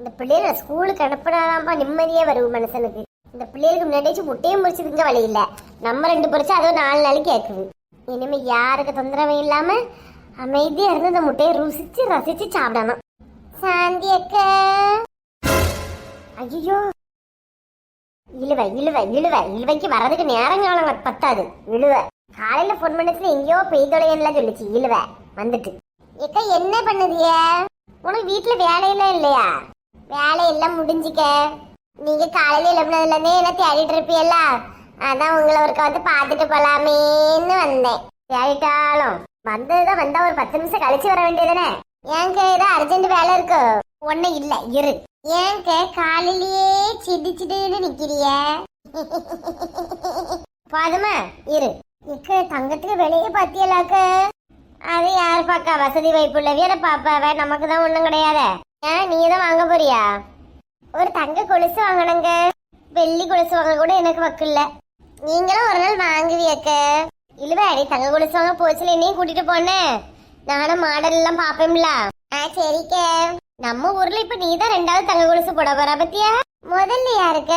இந்த பிள்ளைகளை ஸ்கூலுக்கு அனுப்பினாதான்ப்பா நிம்மதியே வரும் மனுஷனுக்கு. இந்த பிள்ளைகளுக்கு முன்னாடி முட்டையும் பொரிச்சு வழி இல்ல. நம்ம ரெண்டு பொறிச்சு அதுவும் நாலு நாளைக்கு கேட்குது. இனிமே யாருக்கு தொந்தரவும் இல்லாம அமைதியா இருந்து இந்த முட்டையை ருசிச்சு ரசிச்சு சாப்பிடணும். சாந்தி அக்கா. ஐயோ இழுவ இழுவ இழுவ. இழுவைக்கு வர்றதுக்கு நேரம் காலம் பத்தாது. இழுவ. காலையில ஃபோன் பண்ணதுல எங்கேயோ பெய்தொலையெல்லாம் சொல்லுச்சு. இழுவ. வந்துட்டு. ஏக்கா என்ன பண்ணுதிய? உனக்கு வீட்டுல வேலையெல்லாம் இல்லையா? வேலையெல்லாம் முடிஞ்சிக்க. நீங்க காலையில எழுப்பினதுலேருந்தே என்ன தேடிட்டு இருப்பீல்ல அதான் உங்களை ஒருக்க வந்து பார்த்துட்டு போலாமேன்னு வந்தேன். தேடிட்டாலும் வந்ததுதான் வந்தா ஒரு பத்து நிமிஷம் கழிச்சு வர வேண்டியதானே ஏங்க ஏதோ அர்ஜென்ட் வேலை இருக்கு. ஒண்ணு இல்ல இரு. ஏங்க காலையிலேயே சிடி சிடின்னு நிக்கிறிய? போதுமா இரு. இக்க தங்கத்துக்கு வெளியே பாத்தியலாக்க. அது யார் பாக்கா? வசதி வாய்ப்புள்ளவிய பாப்பாவ நமக்கு தான் ஒண்ணும் கிடையாது. ஏன் நீ தான் வாங்க போறியா? ஒரு தங்க கொலுசு வாங்கணுங்க. வெள்ளி கொலுசு வாங்க கூட எனக்கு வக்கில்ல நீங்களும் ஒரு நாள் வாங்குவியக்க இல்லவே தங்க கொலுசு வாங்க போச்சுல என்னையும் கூட்டிட்டு போனேன். நானும் மாடல் எல்லாம் பாப்பேன்ல ஆ சரிக்க. நம்ம ஊர்ல இப்ப நீ தான் ரெண்டாவது தங்க கொலுசு போட போற பத்தியா? முதல்ல யாருக்க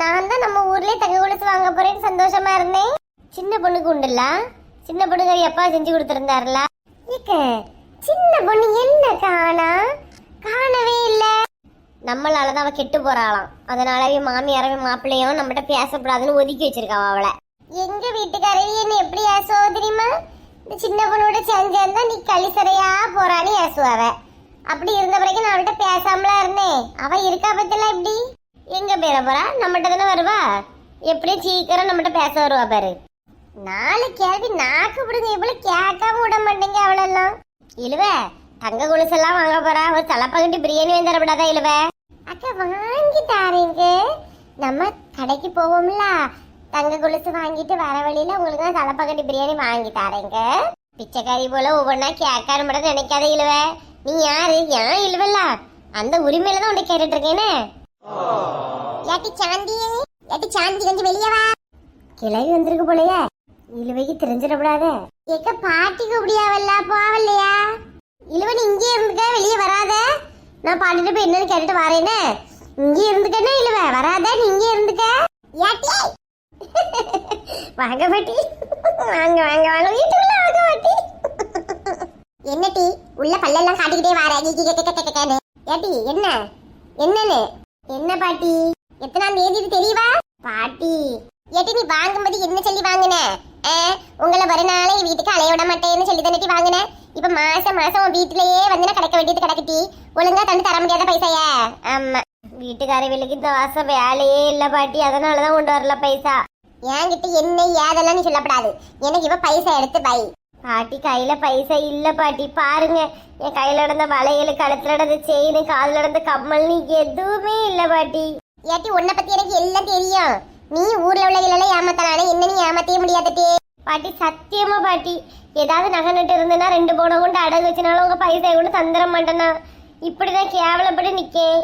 நான் தான் நம்ம ஊர்லயே தங்க கொலுசு வாங்க போறேன்னு சந்தோஷமா இருந்தேன். சின்ன பொண்ணுக்கு உண்டுல்ல? சின்ன பொண்ணுக்கு எப்பா செஞ்சு கொடுத்துருந்தாருல சின்ன பொண்ணு என்ன காணா? காணவே இல்லை. நம்மளால தான் அவ கெட்டு போறாளாம். அதனாலவே மாமியாரவே மாப்பிள்ளையும் நம்மகிட்ட பேசக்கூடாதுன்னு ஒதுக்கி வச்சிருக்காவ அவளை. எங்க வீட்டுக்காரவி என்ன எப்படி ஏசுவோ தெரியுமா? இந்த சின்ன பொண்ணோட சேர்ந்தா நீ கழிசறையா போறான்னு ஏசுவாவ அப்படி இருந்த பிறகு நான் அவள்கிட்ட பேசாமலா இருந்தேன். அவ இருக்கா பத்தில எப்படி எங்க பேர போறா? நம்மகிட்ட தானே வருவா? எப்படியும் சீக்கிரம் நம்மகிட்ட பேச வருவா பாரு. நாலு கேள்வி நாக்கு பிடிங்க இவ்வளவு கேட்காம விட மாட்டேங்க அவளெல்லாம். இழுவ தங்க கொலுசெல்லாம் வாங்க போறா. ஒரு தலப்பகட்டி பிரியாணி வாங்கி தரப்படாதா இழுவ? அக்கா வாங்கி தாரீங்க. நம்ம கடைக்கு போவோம்ல. தங்க கொலுசு வாங்கிட்டு வர வழியில உங்களுக்கு தான் தலப்பகட்டி பிரியாணி வாங்கி தாரேங்க. பிச்சைக்காரி போல ஒவ்வொன்றா கேட்காரு மட்டும் நினைக்காத இழுவ? நீ யாரு? ஏன் இழுவல்ல அந்த உரிமையில தான் உன்னை கேட்டுட்டு இருக்கேனே. ஏட்டி சாந்தியே ஏட்டி சாந்தி கொஞ்சம் வெளியே வா. கிளவி வந்திருக்கு போலயே. இழுவைக்கு தெரிஞ்சிடக்கூடாத எக்க பாட்டி கூப்பிடியாவல்ல போவல்லையா? இழுவன் இங்கே இருந்துக்க வெளியே வராத. நான் பாட்டுட்டு போய் என்னன்னு கேட்டுட்டு வரேனே. இங்கே இருந்துக்கன்னா இழுவ வராத நீ இங்கே இருந்துக்க. ஏட்டி. வாங்க பாட்டி. வாங்க வாங்க வாங்க. வீட்டுக்குள்ள வாங்க பாட்டி. என்ன டீ? உள்ள பல்லெல்லாம் காட்டிக்கிட்டே வார கீ ஏட்டி என்ன? என்னன்னு? என்ன பாட்டி? எத்தனாம் தேதி தெரியவா? பாட்டி. ஏட்டி நீ வாங்கும்போது என்ன சொல்லி வாங்கின? ஆ, உங்களை மறுநாளே வீட்டுக்கு அலைய விட மாட்டேன்னு சொல்லி தானே வாங்கினேன் இப்ப மாசம் மாசம் உன் வீட்டிலேயே வந்து நான் கிடைக்க வேண்டியது கிடக்குட்டி. ஒழுங்கா தந்து தர முடியாத பைசாய? ஆமா. வீட்டுக்காரவிலுக்கு இந்த வாசம் வேலையே இல்ல பாட்டி. அதனாலதான் கொண்டு வரல பைசா. என்கிட்ட என்ன ஏதெல்லாம் நீ சொல்லப்படாது. எனக்கு இவ பைசா எடுத்து பை. பாட்டி கையில பைசா இல்ல பாட்டி. பாருங்க. என் கையில நடந்த வளையல் கழுத்துல நடந்த செயின் காதுல நடந்த கம்மல் நீ எதுவுமே இல்ல பாட்டி. ஏட்டி உன்னை பத்தி எனக்கு எல்லாம் தெரியும். நீ ஊர்ல உள்ள இல்ல ஏமாத்தலானே. என்ன நீ ஏமாத்தவே முடியாதே பாட்டி சத்தியமா பாட்டி. ஏதாவது நகை நட்டு இருந்ததுன்னா ரெண்டு போன கொண்டு அடகு வச்சனாலும் உங்க பைசா கொண்டு தந்துட மாட்டேனா இப்படிதான் கேவலப்பட்டு நிக்கேன்.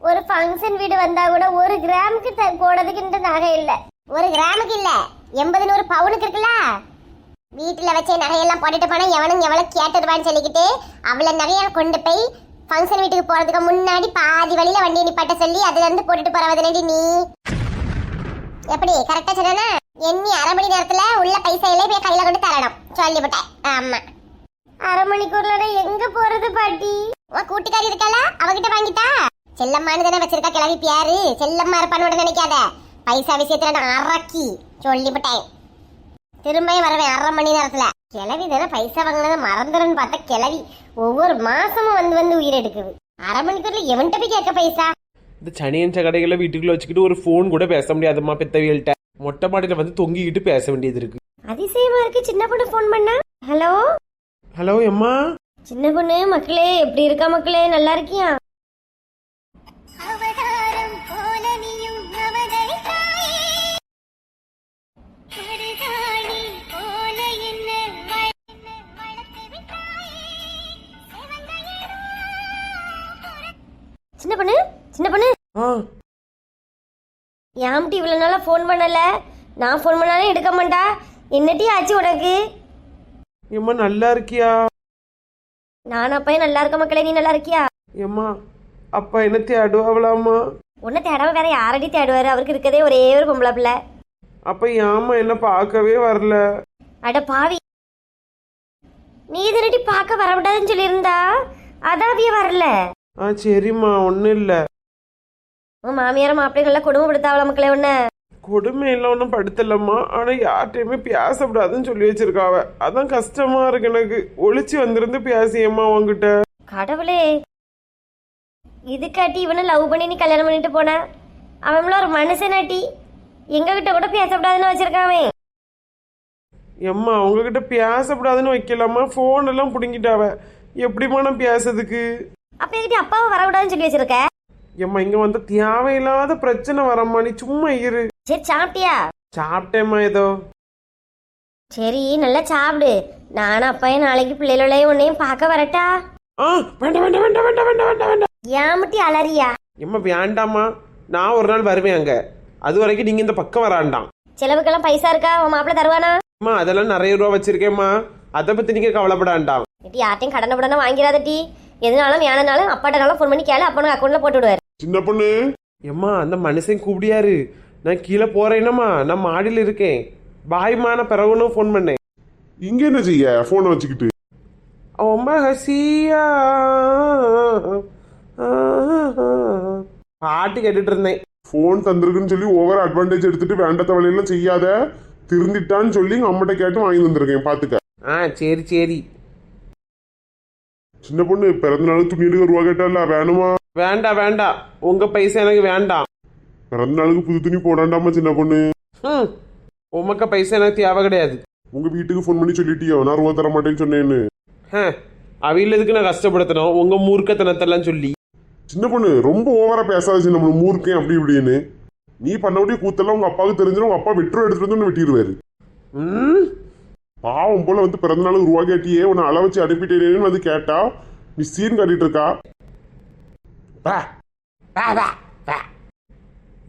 ஒரு ஃபங்க்ஷன் வீடு வந்தா கூட ஒரு கிராமுக்கு போனதுக்கு இந்த நகை இல்ல. ஒரு கிராமுக்கு இல்ல. எண்பது நூறு பவுனுக்கு இருக்குல்ல? வீட்டுல வச்ச நகையெல்லாம் போட்டுட்டு போனா எவனும் எவ்வளவு கேட்டுருவான்னு சொல்லிக்கிட்டு அவ்வளவு நகையை கொண்டு போய் ஃபங்க்ஷன் வீட்டுக்கு போறதுக்கு முன்னாடி பாதி வழியில வண்டியை நிப்பாட்ட சொல்லி அதுல இருந்து போட்டுட்டு போறவதனடி நீ? எப்படி கரெக்டா சொன்னா எண்ணி அரை மணி நேரத்துல உள்ள பைசா எல்லாம் போய் கையில கொண்டு தரணும். சொல்லிவிட்டேன். ஆமா. அரை மணிக்கூர்ல எங்க போறது பாட்டி? உன் கூட்டுக்காரி இருக்கல அவகிட்ட வாங்கிட்டா? செல்லம்மான்னு தானே வச்சிருக்கா கிளவி பியாரு. செல்லம்மா இருப்பான்னு நினைக்காத. பைசா விஷயத்துல நான் அரக்கி. சொல்லிவிட்டேன். திரும்பியும் வரவேன் அரை மணி நேரத்துல. கிளவி தானே பைசா வாங்கினதை மறந்துடுன்னு பார்த்தா கிளவி ஒவ்வொரு மாசமும் வந்து வந்து உயிர் எடுக்குது. அரை மணிக்கூர்ல எவன்கிட்ட போய் கேட்க பைசா? இந்த சனியன் கடைகளை வீட்டுக்குள்ள வச்சுக்கிட்டு ஒரு ஃபோன் கூட பேச முடியாதும்மா பெத்தவியல்கிட்ட மொட்டை மாடியில் வந்து தொங்கிக்கிட்டு பேச வேண்டியது இருக்கு. அதிசயமா இருக்கு. சின்ன பொண்ணு ஃபோன் பண்ணா? ஹலோ ஹலோ எம்மா? சின்ன பொண்ணு மக்களே எப்படி இருக்கா மக்களே? நல்லா இருக்கியா? சின்ன பொண்ணு சின்ன பொண்ணு. ஆ. ஏம்டி இவ்வளோ நாளாக ஃபோன் பண்ணல? நான் ஃபோன் பண்ணாலும் எடுக்க மாட்டா? என்னட்டி ஆச்சு உனக்கு? எம்மா நல்லா இருக்கியா? நான் அப்பயே நல்லா இருக்க மக்களே நீ நல்லா இருக்கியா? எம்மா அப்பா என்ன தேடுவாங்களாமா உன்னை தேடாம வேற யாரடி தேடுவாரு? அவருக்கு இருக்கதே ஒரே ஒரு பொம்பளை பிள்ளை. அப்ப ஏம்மா என்ன பார்க்கவே வரல? அட பாவி. நீ இதனடி பார்க்க வரவிடாதுன்னு சொல்லியிருந்தா? அதான் அவிய வரல. ஆ சரிம்மா ஒன்றும் இல்லை. உன் மாமியார மாப்பிள்ளை நல்லா குடும்பப்படுத்தாவள மக்களே உன்ன? கொடுமை எல்லாம் ஒன்றும் படுத்தலம்மா. ஆனால் யார்கிட்டயுமே பேசக்கூடாதுன்னு சொல்லி வச்சிருக்காவ. அதான் கஷ்டமா இருக்கு எனக்கு. ஒளிச்சு வந்திருந்து பேசியம்மா உங்ககிட்ட கடவுளே. இதுக்காட்டி இவனை லவ் பண்ணி நீ கல்யாணம் பண்ணிட்டு போன? அவன்ல ஒரு மனுஷனாட்டி. எங்க கிட்ட கூட பேசக்கூடாதுன்னு வச்சிருக்காவே. எம்மா உங்ககிட்ட பேசக்கூடாதுன்னு வைக்கலாமா ஃபோன் எல்லாம் பிடுங்கிட்டாவ. எப்படிம்மா நான் பேசுறதுக்கு? அப்ப எங்கிட்ட அப்பாவை வரக்கூடாதுன்னு சொல்லி வச்சிருக்க? எம்மா இங்க வந்த தேவையில்லாத பிரச்சனை வரம்மா நீ சும்மா இரு. சரி சாப்பிட்டியா? சாப்பிட்டேம்மா ஏதோ. சரி நல்லா சாப்பிடு. நானும் அப்பையும் நாளைக்கு பிள்ளைகளையும் உன்னையும் பார்க்க வரட்டா? ஆ வேண்டாம் வேண்டாம் வேண்டாம் வேண்டாம் வேண்டாம் வேண்டாம் வேண்டாம். ஏமுட்டி அலறியா? எம்மா வேண்டாம்மா. நான் ஒரு நாள் வருவேன் அங்க. அது வரைக்கும் நீங்க இந்த பக்கம் வராண்டாம். செலவுக்கெல்லாம் பைசா இருக்கா? உன் மாப்பிள்ள தருவானா? அம்மா அதெல்லாம் நிறைய ரூபா வச்சிருக்கேம்மா. அதை பத்தி நீங்க கவலைப்படாண்டாம். இட்டி யார்ட்டையும் கடனை படனை வாங்கிறாதட்டி எதுனாலும் வேணுனாலும் அப்பாட்டனாலும் ஃபோன் பண்ணி கேளு அப்பனுக்கு அக்கௌண்ட்ல போட்டு விடுவாரு சின்ன பொண்ணு. எம்மா அந்த மனுஷன் கூப்பிடியாரு. நான் கீழே போறேனம்மா நான் மாடியில் இருக்கேன். பாய்மா நான் பிறகுன்னு ஃபோன் பண்ணேன். இங்க என்ன செய்ய? போனை வச்சுக்கிட்டு. ரொம்ப ஹசியா. பாட்டு கேட்டுட்டு இருந்தேன் போன் தந்திருக்குன்னு சொல்லி ஓவர் அட்வான்டேஜ் எடுத்துட்டு வேண்டாத வழியெல்லாம் செய்யாத. திருந்திட்டான்னு சொல்லி அம்மாட்ட கேட்டு வாங்கி வந்திருக்கேன் பாத்துக்க. ஆ சரி சரி. சின்ன பொண்ணு பிறந்த நாள் துணி எடுக்க ரூபா கேட்டால வேணுமா? வேண்டாம் வேண்டாம் உங்க பைசா எனக்கு வேண்டாம் பிறந்த நாளுக்கு புது துணி போடாண்டாமா சின்ன பொண்ணு? ம் உமக்க பைசா எனக்கு தேவை கிடையாது. உங்க வீட்டுக்கு ஃபோன் பண்ணி சொல்லிட்டியோ? நான் ரூபா தர மாட்டேன்னு சொன்னேன்னு. ஹ அவையில் எதுக்கு நான் கஷ்டப்படுத்தணும்? உங்க மூர்க்கத்தனத்தெல்லாம் சொல்லி. சின்ன பொண்ணு ரொம்ப ஓவரா பேசாத சின்ன பொண்ணு மூர்க்கேன் அப்படி இப்படின்னு. நீ பண்ணக்கூடிய கூத்தெல்லாம் உங்க அப்பாவுக்கு தெரிஞ்சிடும் உங்க அப்பா வெற்று எடுத்துட்டு வந்து உன்னை வெட்டிடுவாரு. ம் பாவம் போல வந்து பிறந்த நாளுக்கு ரூபா கேட்டியே உன்னை அள வச்சு அனுப்பிட்டேன்னு வந்து கேட்டா நீ சீன் காட்டிட்டு இருக்கா?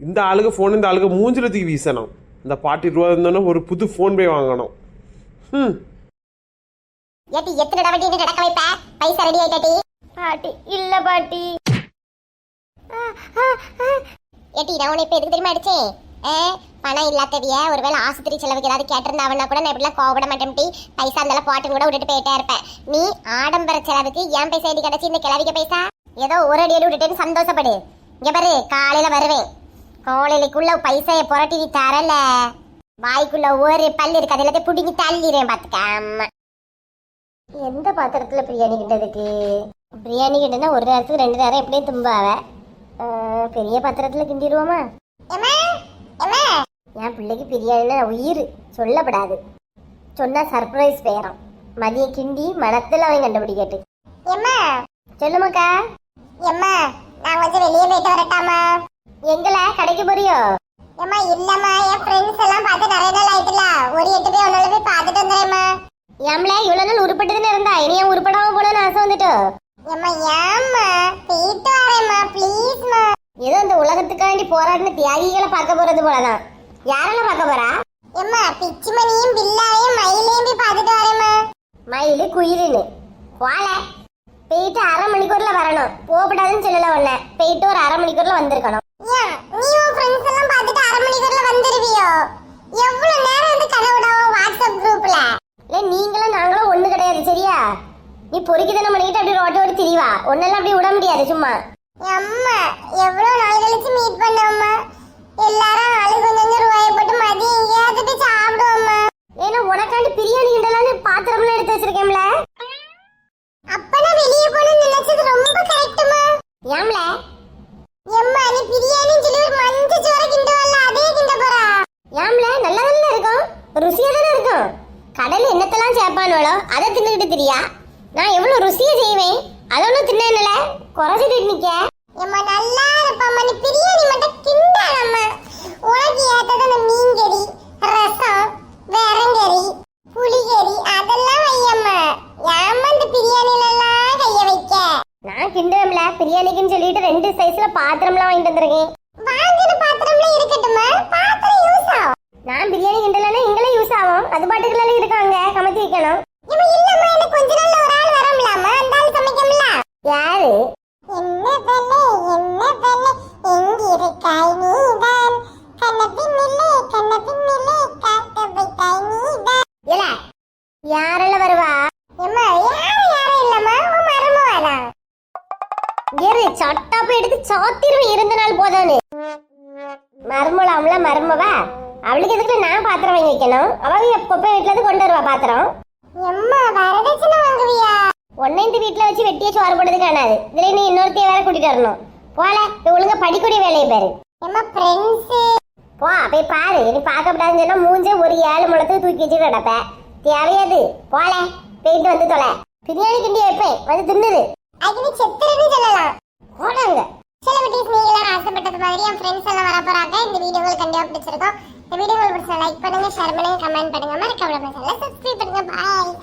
இந்த ஆளுக்கு ஃபோன் இந்த ஆளுக்கு மூஞ்சில தூக்கி வீசணும். இந்த பாட்டி ரூபா இருந்தோன்னா ஒரு புது ஃபோன் போய் வாங்கணும். ம் ஏட்டி எத்தனை தடவை நீ நடக்க வைப்ப? பைசா ரெடி ஆயிட்டாட்டி பாட்டி இல்ல பாட்டி. ஏட்டி நான் உன்னை இப்ப எதுக்கு தெரியுமா அடிச்சேன் பணம் இல்லாதவிய ஒருவேளை ஆஸ்பத்திரி செலவுக்கு ஏதாவது கேட்டிருந்தாவன்னா கூட நான் இப்படிலாம் கோவிட மாட்டேன் பைசா இருந்தாலும் போட்டுன்னு கூட விட்டுட்டு போயிட்டே இருப்பேன். நீ ஆடம்பர செலவுக்கு ஏன் பைசா எடி கிடச்சி இந்த கிளவிக்க பைசா? ஏதோ ஒரு அடி அடி விட்டுட்டேன்னு சந்தோஷப்படு. இங்கே பாரு காலையில வருவேன். காலையிலக்குள்ள பைசாய புரட்டி நீ தரல. வாய்க்குள்ள ஒரு பல்லு இருக்கு அது எல்லாத்தையும் பிடிங்கி தள்ளிடுறேன் பார்த்துக்காம எந்த பாத்திரத்தில் பிரியாணி கிட்டதுக்கு பிரியாணி கிட்டனா ஒரு நேரத்துக்கு ரெண்டு நேரம் எப்படியும் தும்பாவ பெரிய பாத்திரத்தில் கிண்டிடுவோமா? எம்மா என் பிள்ளைக்கு பிரியாணினா உயிர் சொல்லப்படாது. சொன்னா சர்ப்ரைஸ் பெயரும் மதிய கிண்டி மனத்துல அவன் கண்டுபிடிக்கட்டு. எம்மா? சொல்லுமாக்கா. எம்மா நான் கொஞ்சம் வெளியே போயிட்டு வரட்டாமா எங்கள கடைக்கு போறியோ? எம்மா இல்லம்மா. என் ஃப்ரெண்ட்ஸ் எல்லாம் பார்த்து நிறைய நாள் ஆயிட்டுல. ஒரு எட்டு போய் ஒன்னால போய் பார்த்துட்டு வந்துடுறேம்மா. ஏம்ல இவ்வளவு நாள் உருப்பட்டதுன்னு இருந்தா இனி உருப்படாம போலன்னு ஆசை வந்துட்டு? எம்மா ஏம்மா? போயிட்டு வரேம்மா. ப்ளீஸ்மா ஏதோ இந்த உலகத்துக்காண்டி போராடின தியாகிகளை பார்க்க போறது போலதான். யாரெல்லாம் பார்க்க போறா? ஏம்மா பிச்சுமணியும் பில்லாவையும் மயிலையும் போய் பார்த்துட்டு வரேம்மா. மயிலு குயிலுன்னு. வாழ. போயிட்டு அரை மணிக்கூர்ல வரணும். போகப்படாதுன்னு சொல்லல உன்ன. போயிட்டு ஒரு அரை மணிக்கூர்ல வந்திருக்கணும். நீ உன் ஃப்ரெண்ட்ஸ் எல்லாம் பார்த்துட்டு அரை மணிக்குள்ள வந்துருவியோ? எவ்வளவு நேரம் வந்து கனவுடாவும் வாட்ஸ்அப் குரூப்ல இல்ல நீங்களும் நாங்களும் ஒண்ணு கிடையாது சரியா? நீ பொறுக்கிதனம் பண்ணிக்கிட்டு அப்படி ரோட்டை ஓடி திரிவா. ஒன்னெல்லாம் அப்படி விட முடியாது சும்மா. அம்மா எவ்வளவு நாள் கழிச்சு மீட் பண்ணோம்மா எல்லாரும் ஆளு கொஞ்சம் கொஞ்சம் போட்டு மதியம் எங்கேயாவது போய் சாப்பிடுவோம்மா ஏன்னா உனக்காண்டி பிரியாணி கிண்டலான்னு பாத்திரம்லாம் எடுத்து வச்சிருக்கேன்ல. அப்பனா வெளியே போகணும்னு நினைச்சது ரொம்ப யாரு? என்ன பண்ணு என்ன பண்ணு? எங்க இருக்காய் நீதான்? கண்ணப்பின் இல்லை கண்ணப்பின் இல்லை காட்ட வைத்தாய் நீதான். இல்ல யாரெல்லாம் வருவா? எம்மா யாரும் இல்லம்மா? உன் மருமவாளா? இரு சட்டாப்பு எடுத்து இருந்த நாள் போதானு மருமவள அவங்கள மருமவா? அவளுக்கு எதுக்குல நான் பாத்திரம் வாங்கி வைக்கணும்? அவங்க குப்பை வீட்டுல கொண்டு வருவா பாத்திரம்? எம்மா வரதட்சணை வாங்குவியா? உன்னை இந்த வீட்டுல வச்சு வெட்டிய சோறு போடுறது காணாது. இதுல நீ இன்னொருத்தைய வேற கூட்டிட்டு வரணும். போல போய் ஒழுங்கா படிக்கூடிய வேலையை பாரு. எம்மா ஃப்ரெண்ட்ஸ் போ போய் பாரு. நீ பார்க்க கூடாதுன்னு சொன்னா மூஞ்சே ஒரு ஏழு முளத்துக்கு தூக்கி வச்சுட்டு கிடப்ப. தேவையாது போல போயிட்டு வந்து தொலை. பிரியாணி கிண்டி வைப்பேன். வந்து தின்னுது அதுக்கு செத்துருன்னு சொல்லலாம். போடாங்க. செலிபிரிட்டிஸ் நீங்க எல்லாரும் ஆசைப்பட்டது மாதிரி என் ஃப்ரெண்ட்ஸ் எல்லாம் வர போறாங்க இந்த வீடியோ உங்களுக்கு கண்டிப்பா பிடிச்சிருக்கும். இந்த வீடியோ உங்களுக்கு பிடிச்சா லைக் பண்ணுங்க ஷேர் பண்ணுங்க கமெண்ட் பண்ணுங்க. மறக்காம நம்ம சேனலை சப்ஸ்கிரைப் பண்ணுங்க. பாய்